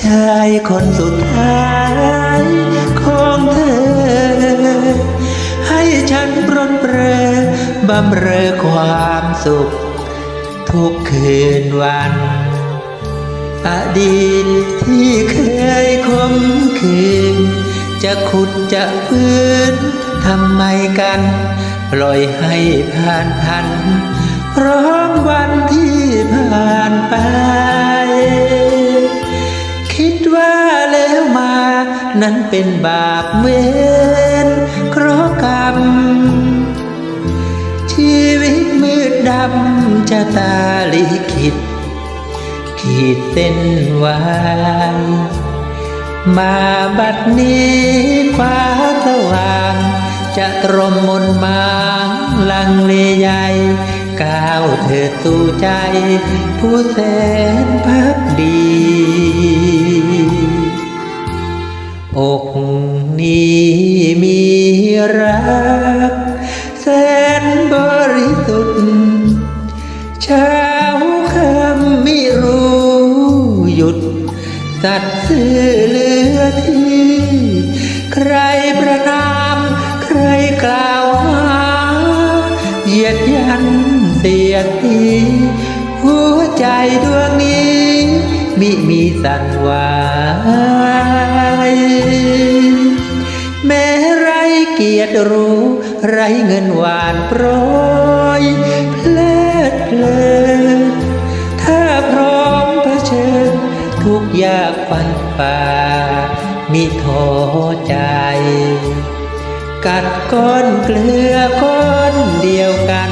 ชายคนสุดท้ายของเธอ ให้ฉันปรนเปรอบำเรอความสุข ทุกคืนวัน อดีตที่เคยคมคืน จะขุดจะฟื้นทำไมกัน ปล่อยให้ผ่านพันพร้อมวันที่ผ่านไป นั้นเป็นบาปเวรเคราะกรรม ชีวิตมืดดำจะตาลิขิต ขีดเส้นไว้มาบัดนี้ฟ้าสว่าง จะตรมมนมางลังเลใหญ่ก้าวเธอสู่ใจ ผู้แสนพักดี อกนี้มีรัก แสนบริสุทธิ์เช้าคำไม่รู้หยุด สัตว์ซื่อเหลือที่ ใครประนามใครกล่าวหาเหยียดยันเสียทีหัวใจดวง มิมีสั่นไหวแม้ไรเกียรติรู้ ไรเงินหวานโปรยเพลิดเพลินถ้าพร้อมเผชิญ ทุกยากฟันฝ่ามิท้อใจ กัดก้อนเกลือก้อนเดียวกัน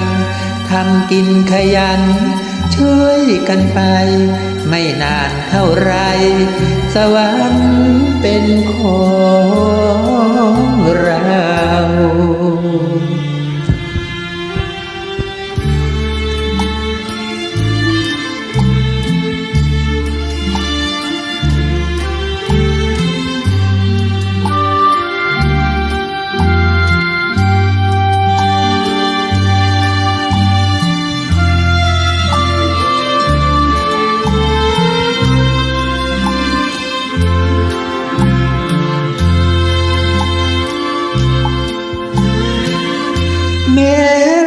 ทำกินขยัน ช่วยกันไป ไม่นานเท่าไร สวรรค์เป็นขอ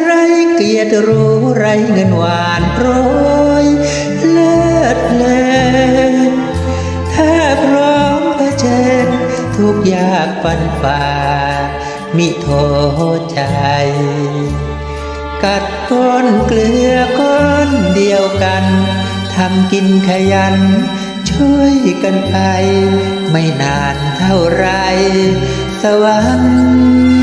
ไรเกียรติรู้ไรเงินหวานโปรยเลิศเลอถ้าพร้อมเผชิญทุกยากปันฝ่ามิท้อใจ กัดก้อนเกลือก้อนเดียวกันทำกินขยัน ช่วยกันไป ไม่นานเท่าไร สวรรค์เป็นของ